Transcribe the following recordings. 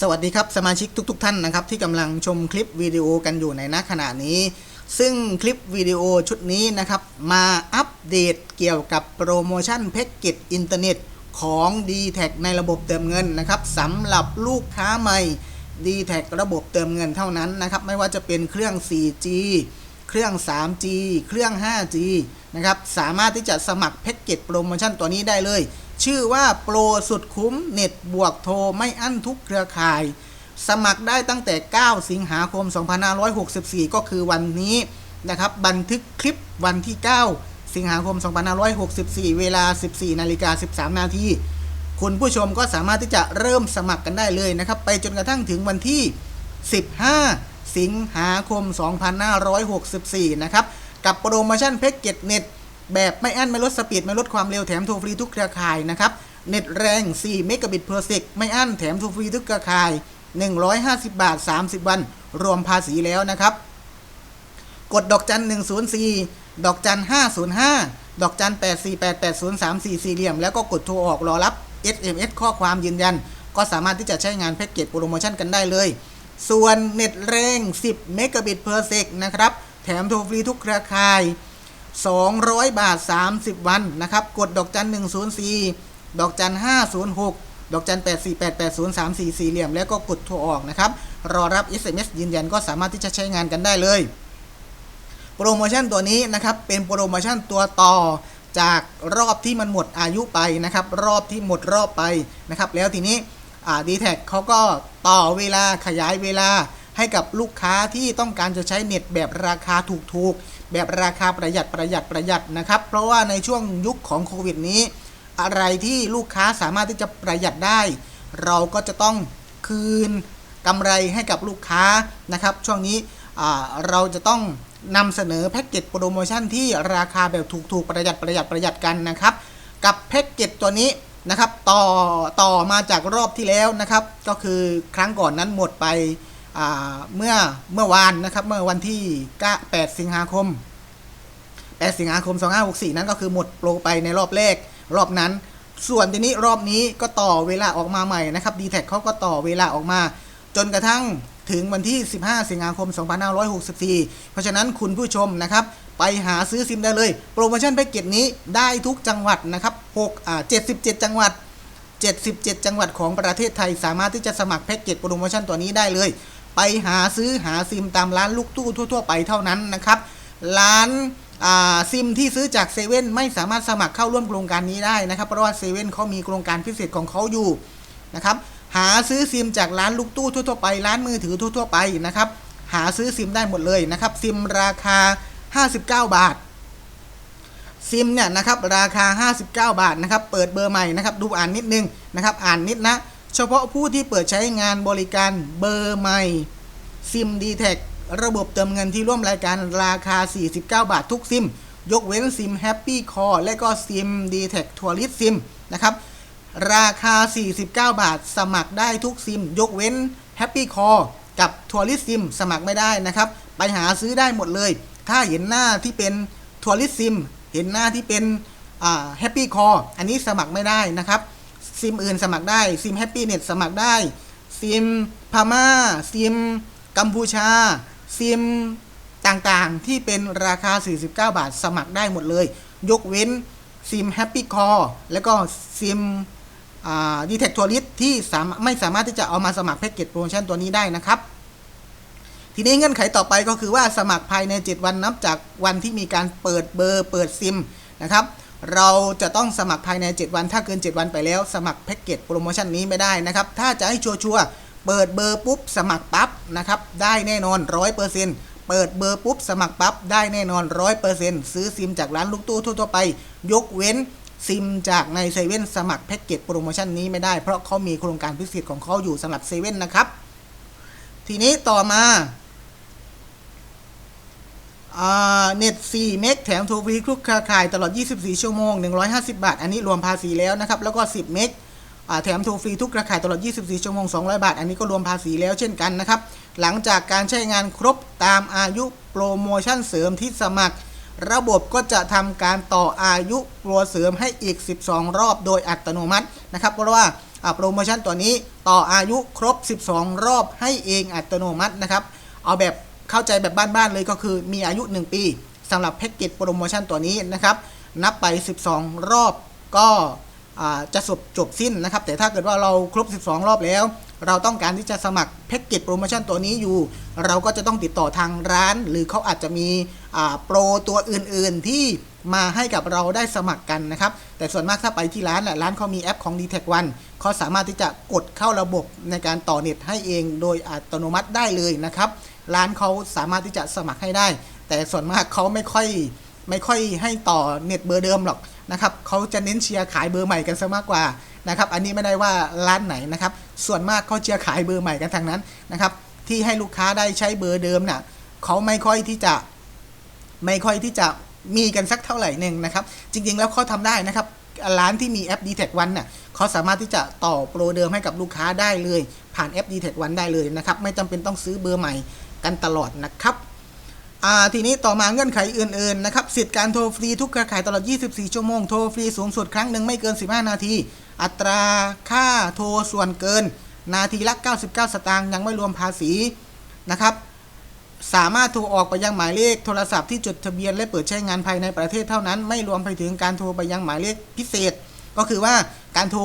สวัสดีครับสมาชิกทุกๆท่านนะครับที่กำลังชมคลิปวิดีโอกันอยู่ในณขณะนี้ ซึ่งคลิปวิดีโอชุดนี้นะครับมาอัปเดตเกี่ยวกับโปรโมชั่นแพ็กเกจอินเทอร์เน็ตของ d t แทในระบบเติมเงินนะครับสำหรับลูกค้าใหม่ d t แทระบบเติมเงินเท่านั้นนะครับไม่ว่าจะเป็นเครื่อง 4G เครื่อง 3G เครื่อง 5G นะครับสามารถที่จะสมัครแพ็กเกจโปรโมชั่นตัวนี้ได้เลย ชื่อว่าโปรสุดคุ้มเน็ตบวกโทรไม่อั้นทุกเครือข่าย สมัครได้ตั้งแต่ 9 สิงหาคม 2564 ก็คือวันนี้นะครับ บันทึกคลิปวันที่ 9 สิงหาคม 2564 เวลา 14นาฬิกา13 นาที คุณผู้ชมก็สามารถที่จะเริ่มสมัครกันได้เลยนะครับ ไปจนกระทั่งถึงวันที่ 15 สิงหาคม 2564 นะครับ กับโปรโมชั่นแพ็กเกจเน็ต แบบไม่อั้นไม่ลดสปีดไม่ลดความเร็วแถมโทรฟรีทุกเครือข่ายนะครับ เน็ตแรง 4 เมกะบิต per sec ไม่อั้นแถมโทรฟรีทุกเครือข่าย 150 บาท 30 วัน รวมภาษีแล้วนะครับ กดดอกจัน 104 ดอกจัน 505 ดอกจัน 8488034สี่เหลี่ยม แล้วก็กดโทรออกรอรับ SMS ข้อความยืนยัน ก็สามารถที่จะใช้งานแพ็กเกจโปรโมชั่นกันได้เลย ส่วนเน็ตแรง 10 เมกะบิต per sec นะครับ แถมโทรฟรีทุกเครือข่าย 200 บาท 30 วันนะครับ กดดอกจัน 104 ดอกจัน 506 ดอกจัน 8488034 สี่เหลี่ยม แล้วก็กดโทรออกนะครับ รอรับ SMS ยืนยันก็สามารถที่จะใช้งานกันได้เลย โปรโมชั่นตัวนี้นะครับ เป็นโปรโมชั่นตัวต่อจากรอบที่มันหมดอายุไปนะครับ รอบที่หมดรอบไปนะครับ แล้วทีนี้ดีแท็เขาก็ต่อเวลาขยายเวลาให้กับลูกค้าที่ต้องการจะใช้เน็ตแบบราคาถูกๆ แบบราคาประหยัดประหยัดประหยัดนะครับ เพราะว่าในช่วงยุคของโควิดนี้ อะไรที่ลูกค้าสามารถที่จะประหยัดได้ เราก็จะต้องคืนกำไรให้กับลูกค้านะครับ ช่วงนี้เราจะต้องนำเสนอแพ็กเกจโปรโมชั่นที่ราคาแบบถูกๆประหยัดประหยัดประหยัดกันนะครับ กับแพ็กเกจตัวนี้นะครับต่อต่อมาจากรอบที่แล้วนะครับ ก็คือครั้งก่อนนั้นหมดไป เมื่อเมื่อวานนะครับเมื่อวันที่ 8 สิงหาคม 8 สิงหาคม 2564 นั้นก็คือหมดโปรไปในรอบแรกรอบนั้น ส่วนทีนี้รอบนี้ก็ต่อเวลาออกมาใหม่นะครับ d t แท็เขาก็ต่อเวลาออกมา จนกระทั่งถึงวันที่ 15 สิงหาคม 2564 เพราะฉะนั้นคุณผู้ชมนะครับ ไปหาซื้อซิมได้เลย โปรโมชั่นแพ็กเกจนี้ได้ทุกจังหวัดนะครับ6อ่า77 จังหวัด 77 จังหวัดของประเทศไทย สามารถที่จะสมัครแพ็กเกจโปรโมชั่นตัวนี้ได้เลย ไปหาซื้อหาซิมตามร้านลูกตู้ทั่ว ๆ ไปเท่านั้นนะครับ ร้านซิมที่ซื้อจากเซเว่นไม่สามารถสมัครเข้าร่วมโครงการนี้ได้นะครับ เพราะว่าเซเว่นเขามีโครงการพิเศษของเขาอยู่นะครับหาซื้อซิมจากร้านลูกตู้ทั่วๆไปร้านมือถือทั่วๆไปนะครับ หาซื้อซิมได้หมดเลยนะครับ ซิมราคา 59 บาท ซิมเนี่ยนะครับราคา 59 บาทนะครับ เปิดเบอร์ใหม่นะครับ ดูอ่านนิดนึงนะครับ อ่านนิดนะ เฉพาะผู้ที่เปิดใช้งานบริการเบอร์ใหม่ซิม d t แทระบบเติมเงินที่ร่วมรายการราคา 49 บาททุกซิม ยกเว้นซิม Happy Call และก็ซิม d t แท Tourist SIM นะครับ ราคา 49 บาท สมัครได้ทุกซิม ยกเว้น Happy Call กับ Tourist SIM สมัครไม่ได้นะครับ ไปหาซื้อได้หมดเลย ถ้าเห็นหน้าที่เป็น Tourist SIM เห็นหน้าที่เป็นแฮปปี้คออันนี้สมัครไม่ได้นะครับ ซิมอื่นสมัครได้ ซิม Happy Net สมัครได้ ซิมพม่า ซิมกัมพูชา ซิมต่างๆ ที่เป็นราคา 49 บาทสมัครได้หมดเลย ยกเว้นซิม Happy Call แล้วก็ซิมดีเทคทัวริสที่สามไม่สามารถที่จะเอามาสมัครแพ็กเกจโปรโมชั่นตัวนี้ได้นะครับ ทีนี้เงื่อนไขต่อไปก็คือว่าสมัครภายใน 7 วันนับจากวันที่มีการเปิดเบอร์เปิดซิมนะครับ เราจะต้องสมัครภายใน 7 วันถ้าเกิน 7 วันไปแล้ว สมัครแพ็กเกจโปรโมชั่นนี้ไม่ได้นะครับ ถ้าจะให้ชัวร์เปิดเบอร์ปุ๊บสมัครปั๊บนะครับได้แน่นอน 100%เปิดเบอร์ปุ๊บสมัครปั๊บได้แน่นอน 100%ซื้อซิมจากร้านลูกตู้ทั่วไป ยกเว้นซิมจากในเซเว่นสมัครแพ็กเกจโปรโมชั่นนี้ไม่ได้เพราะเขามีโครงการพิเศษของเขาอยู่สำหรับเซเว่นนะครับ ทีนี้ต่อมา เน็ต4เมกแถมโทรฟรีคลุกเครือข่ายตลอด 24 ชั่วโมง 150 บาท อันนี้รวมภาษีแล้วนะครับ แล้วก็ 10 เมกแถมโทรฟรีทุกเครือข่ายตลอด 24 ชั่วโมง 200 บาท อันนี้ก็รวมภาษีแล้วเช่นกันนะครับ หลังจากการใช้งานครบตามอายุโปรโมชั่นเสริมที่สมัคร ระบบก็จะทำการต่ออายุโปรเสริมให้อีก 12 รอบโดยอัตโนมัตินะครับ เพราะว่าโปรโมชั่นตัวนี้ต่ออายุครบ 12 รอบให้เองอัตโนมัตินะครับ เอาแบบ เข้าใจแบบบ้านๆเลยก็คือมีอายุ 1 ปีสำหรับแพ็กเกจโปรโมชั่นตัวนี้นะครับนับไป 12 รอบก็จะจบจบสิ้นนะครับ แต่ถ้าเกิดว่าเราครบ 12 รอบแล้ว เราต้องการที่จะสมัครแพ็กเกจโปรโมชั่นตัวนี้อยู่ เราก็จะต้องติดต่อทางร้าน หรือเขาอาจจะมีโปรตัวอื่นๆที่มาให้กับเราได้สมัครกันนะครับ แต่ส่วนมากถ้าไปที่ร้านน่ะร้านเขามีแอปของ d t แท One เขาสามารถที่จะกดเข้าระบบในการต่อเน็ตให้เองโดยอัตโนมัติได้เลยนะครับ ร้านเขาสามารถที่จะสมัครให้ได้ แต่ส่วนมากเขาไม่ค่อยไม่ค่อยให้ต่อเน็ตเบอร์เดิมหรอกนะครับเขาจะเน้นเชียร์ขายเบอร์ใหม่กันซะมากกว่านะครับ อันนี้ไม่ได้ว่าร้านไหนนะครับ ส่วนมากเขาเชียร์ขายเบอร์ใหม่กันทางนั้นนะครับ ที่ให้ลูกค้าได้ใช้เบอร์เดิมน่ะเขาไม่ค่อยที่จะไม่ค่อยที่จะมีกันสักเท่าไหร่หนึ่งนะครับ จริงๆแล้วเขาทำได้นะครับร้านที่มีแอป d t แท One น่ะเขาสามารถที่จะต่อโปรเดิมให้กับลูกค้าได้เลย ผ่านแอป d t แท One ได้เลยนะครับ ไม่จำเป็นต้องซื้อเบอร์ใหม่ กันตลอดนะครับทีนี้ต่อมาเงื่อนไขอื่นๆนะครับสิทธิ์การโทรฟรีทุกเครือข่ายตลอด 24 ชั่วโมงโทรฟรีสูงสุดครั้งหนึ่งไม่เกิน 15 นาที อัตราค่าโทรส่วนเกิน นาทีละ 99 สตางค์ยังไม่รวมภาษีนะครับสามารถโทรออกไปยังหมายเลขโทรศัพท์ที่จดทะเบียนและเปิดใช้งานภายในประเทศเท่านั้น ไม่รวมไปถึงการโทรไปยังหมายเลขพิเศษ ก็คือว่าการโทร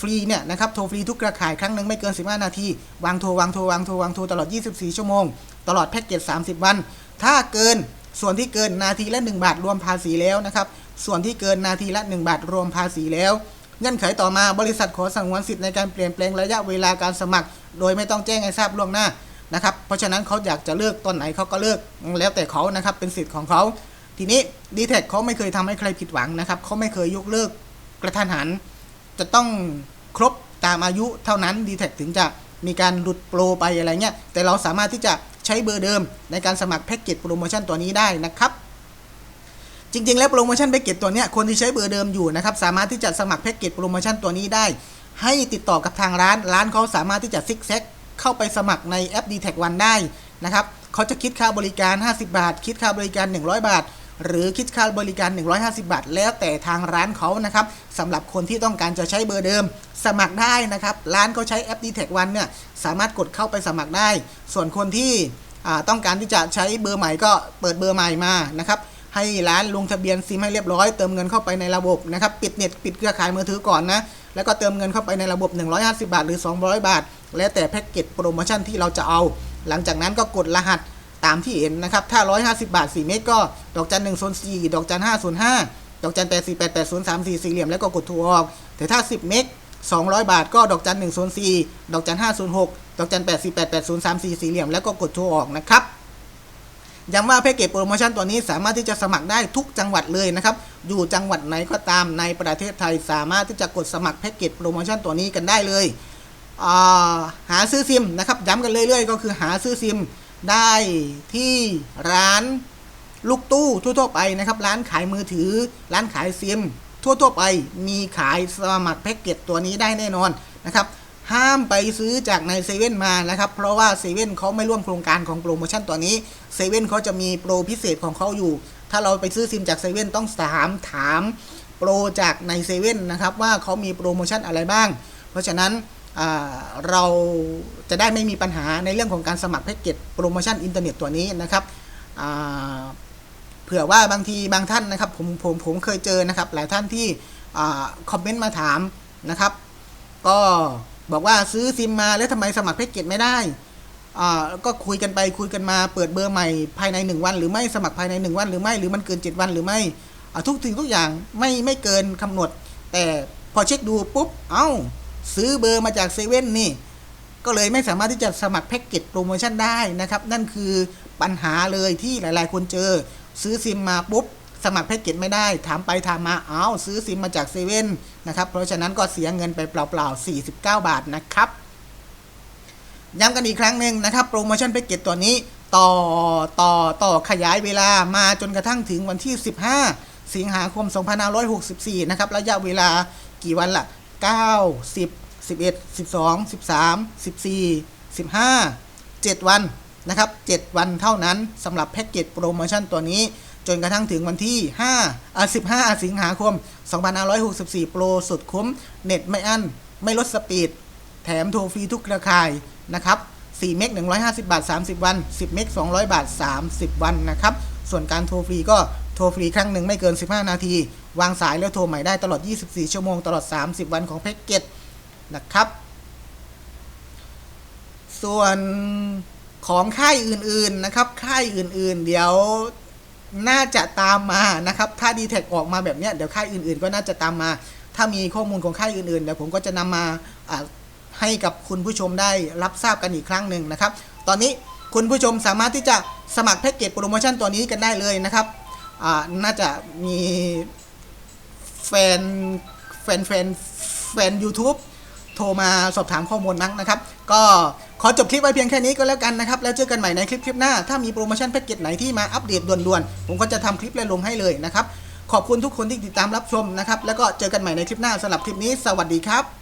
ฟรีเนี่ยนะครับโทรฟรีทุกเครือข่ายครั้งหนึ่งไม่เกิน 15 นาที วางโทรวางโทรวางโทรวางโทรตลอด 24 ชั่วโมง ตลอดแพ็กเกจ 30 วัน ถ้าเกินส่วนที่เกินนาทีละ 1 บาทรวมภาษีแล้วนะครับส่วนที่เกินนาทีละ 1 บาทรวมภาษีแล้วเงื่อนไขต่อมาบริษัทขอสังวนสิทธิ์ในการเปลี่ยนแปลงระยะเวลาการสมัคร โดยไม่ต้องแจ้งให้ทราบล่วงหน้านะครับเพราะฉะนั้นเขาอยากจะเลิกตอนไหนเขาก็เลิกแล้วแต่เขานะครับเป็นสิทธิ์ของเขาทีนี้ดีแท็เขาไม่เคยทำให้ใครผิดหวังนะครับเขาไม่เคยยกเลิกกระทันหัน จะต้องครบตามอายุเท่านั้น d t แทถึงจะมีการหลุดโปรไปอะไรเงี้ย แต่เราสามารถที่จะใช้เบอร์เดิมในการสมัครแพ็กเกจโปรโมชั่นตัวนี้ได้นะครับ จริง ๆ แล้วโปรโมชั่นแพ็กเกจตัวเนี้ยคนที่ใช้เบอร์เดิมอยู่นะครับ สามารถที่จะสมัครแพ็กเกจโปรโมชั่นตัวนี้ได้ ให้ติดต่อกับทางร้าน ร้านเขาสามารถที่จะซิกแซกเข้าไปสมัครในแอป d t แท One ได้นะครับเขาจะคิดค่าบริการ 50 บาท คิดค่าบริการ 100 บาท หรือคิดค่าบริการ 150 บาท แล้วแต่ทางร้านเขานะครับสำหรับคนที่ต้องการจะใช้เบอร์เดิม สมัครได้นะครับ ร้านเขาใช้แอป d t แท One เนี่ยสามารถกดเข้าไปสมัครได้ ส่วนคนที่ต้องการที่จะใช้เบอร์ใหม่ก็เปิดเบอร์ใหม่มานะครับให้ร้านลงทะเบียนซิมให้เรียบร้อยเติมเงินเข้าไปในระบบนะครับปิดเน็ตปิดเครือข่ายมือถือก่อนนะแล้วก็เติมเงินเข้าไปในระบบ 150 บาท หรือ 200 บาท แล้วแต่แพ็กเกจโปรโมชั่นที่เราจะเอา หลังจากนั้นก็กดรหัส ตามที่เห็นนะครับ ถ้า 150 บาท 4 เมตรก็ ดอกจัน1 0 4 ดอกจัน 505 ดอกจัน 8 4 8 8 0 3 4 สี่เหลี่ยมแล้วก็กดถูกออก แต่ถ้า 10 เมก200 บาทก็ดอกจัน 1 0 4 ดอกจัน 506 ดอกจัน 8 4 8 8 0 3 4 สี่เหลี่ยมแล้วก็กดถูกออกนะครับย้ำว่าแพ็กเกจโปรโมชั่นตัวนี้สามารถที่จะสมัครได้ทุกจังหวัดเลยนะครับ อยู่จังหวัดไหนก็ตามในประเทศไทยสามารถที่จะกดสมัครแพ็กเกจโปรโมชั่นตัวนี้กันได้เลยาหาซื้อซิมนะครับ ย้ำกันเรื่อยๆ ก็คือหาซื้อซิม ได้ที่ร้านลูกตู้ทั่วๆไปนะครับ ร้านขายมือถือ ร้านขายซิม ทั่วๆไปมีขายสมัครแพ็กเกจตัวนี้ได้แน่นอนนะครับ ห้ามไปซื้อจากในเซเว่นมานะครับ เพราะว่าเซเว่นเขาไม่ร่วมโครงการของโปรโมชั่นตัวนี้เซเว่นเขาจะมีโปรพิเศษของเขาอยู่ ถ้าเราไปซื้อซิมจากเซเว่นต้องถามถามโปรจากในเซเว่นนะครับว่าเขามีโปรโมชั่นอะไรบ้าง เพราะฉะนั้น เราจะได้ไม่มีปัญหาในเรื่องของการสมัครแพ็กเกจโปรโมชั่นอินเทอร์เน็ตตัวนี้นะครับเผื่อว่าบางทีบางท่านนะครับผมผมผมเคยเจอนะครับ หลายท่านที่คอมเมนต์มาถามนะครับ ก็บอกว่าซื้อซิมมาแล้วทำไมสมัครแพ็กเกจไม่ได้ก็คุยกันไปคุยกันมาเปิดเบอร์ใหม่ภายใน 1 วัน หรือไม่สมัครภายใน 1 วัน หรือไม่หรือมันเกิน 7 วันหรือไม่ทุกสิ่งทุกอย่างไม่ไม่เกินกำหนด แต่พอเช็คดูปุ๊บเอ้า ซื้อเบอร์มาจากเซเว่นนี่ ก็เลยไม่สามารถที่จะสมัครแพ็กเกจโปรโมชั่นได้นะครับ นั่นคือปัญหาเลยที่หลาย ๆ คนเจอ ซื้อซิมมาปุ๊บ สมัครแพ็กเกจไม่ได้ ถามไปถามมาเอ้าซื้อซิมมาจากเซเว่นนะครับ เพราะฉะนั้นก็เสียเงินไปเปล่าๆ 49 บาทนะครับ ย้ำกันอีกครั้งหนึ่งนะครับ โปรโมชั่นแพ็กเกจตัวนี้ต่อต่อต่อขยายเวลามาจนกระทั่งถึงวันที่ 15 สิงหาคม 2564 นะครับ ระยะเวลากี่วันล่ะ 9 10 11 12 13 14 15 7วันนะครับ7วันเท่านั้นสำหรับแพ็กเกจโปรโมชั่นตัวนี้ จนกระทั่งถึงวันที่5อ่า15 สิงหาคม 2564 โปรสุดคุ้ม เน็ตไม่อั้น ไม่ลดสปีด แถมโทรฟรีทุกเครือข่ายนะครับ4เมก150 บาท 30 วัน 10 เมก200 บาท 30 วันนะครับ ส่วนการโทรฟรีก็โทรฟรีครั้งหนึ่งไม่เกิน 15 นาที วางสายแล้วโทรใหม่ได้ตลอด 24 ชั่วโมงตลอด 30 วันของแพ็กเกจนะครับ ส่วนของค่ายอื่นๆนะครับ ค่ายอื่นๆ เดี๋ยวน่าจะตามมานะครับ ถ้า d t แทออกมาแบบนี้เดี๋ยวค่ายอื่นๆ ก็น่าจะตามมา ถ้ามีข้อมูลของค่ายอื่นๆ เดี๋ยวผมก็จะนำมาอ่าให้กับคุณผู้ชมได้รับทราบกันอีกครั้งหนึ่งนะครับ ตอนนี้คุณผู้ชมสามารถที่จะสมัครแพ็กเกจโปรโมชั่นตัวนี้กันได้เลยนะครับน่าจะมี แฟนแฟนแฟนแฟน YouTube โทรมาสอบถามข้อมูลมั้งนะครับ ก็ขอจบคลิปไว้เพียงแค่นี้ก็แล้วกันนะครับ แล้วเจอกันใหม่ในคลิปคลิปหน้า ถ้ามีโปรโมชั่นแพ็กเกจไหนที่มาอัปเดตด่วนๆ ผมก็จะทำคลิปและลงให้เลยนะครับ ขอบคุณทุกคนที่ติดตามรับชมนะครับ แล้วก็เจอกันใหม่ในคลิปหน้าสำหรับคลิปนี้ สวัสดีครับ